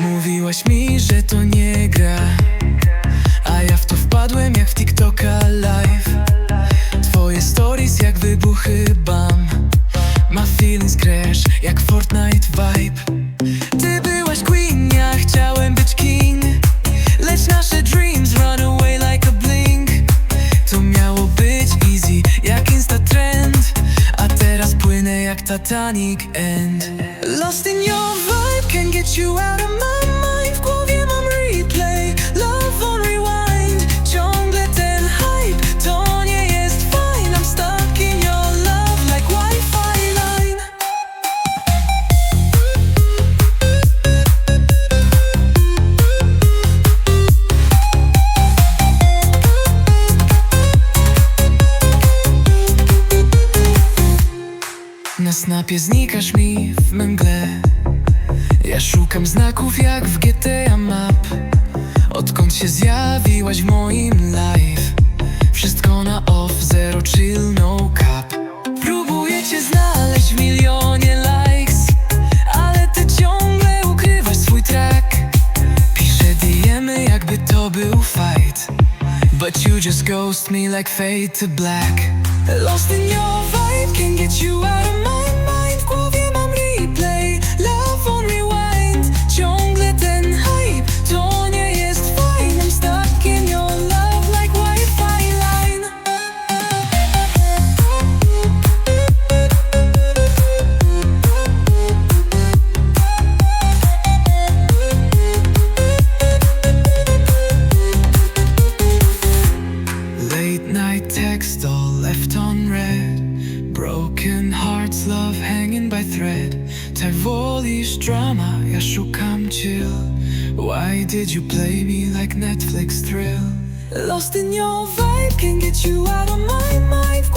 Mówiłaś mi, że to nie gra A ja w to wpadłem jak w TikToka live. Twoje stories jak wybuchy bam Ma feelings crash jak Fortnite vibe Titanic end Lost in your vibe, can get you out Na snapie znikasz mi w mgle. Ja szukam znaków jak w GTA Map. Odkąd się zjawiłaś w moim live. Wszystko na off, zero chill, no cap. Próbuję cię znaleźć w milionie likes Ale ty ciągle ukrywasz swój track. Piszę diemy jakby to był fight. But you just ghost me like fade to black. Lost in your vibe, Hearts, love hanging by thread. Tak wolisz drama, ja szukam chill. Why did you play me like Netflix thrill? Lost in your vibe, can't get you out of my mind